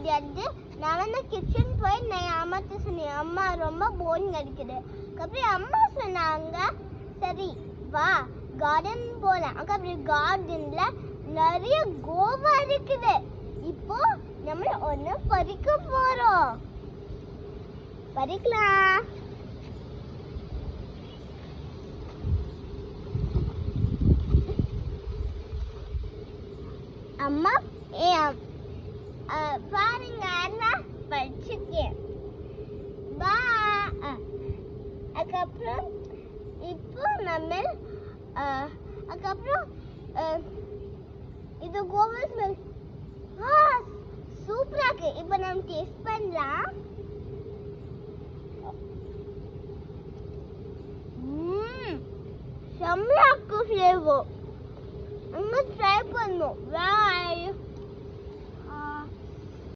முடியாது நான் வந்து கிச்சன் போய் நான் அம்மாட்ட சொன்னேன் அம்மா ரொம்ப போரிங் அடிக்குது அப்புறம் அம்மா சொன்னாங்க சரி வா கார்டன் போகலாம் அப்புறம் கார்டன்ல நிறைய கோவா இருக்குது. இப்போ நம்ம ஒன்று பறிக்க போறோம். பறிக்கலாம். அம்மா ஏ பாருங்க அண்ணா படிச்சிருக்கேன். பா அதுக்கப்புறம் இப்போ நம்ம அதுக்கப்புறம் இது கோவா ஸ்மெல் ஆ சூப்பரா இருக்கு. இப்போ நம்ம டேஸ்ட் பண்ணலாம். ம் செம்மையா இருக்கு ஃப்ளேவர் நம்ம ட்ரை பண்ணும் வா.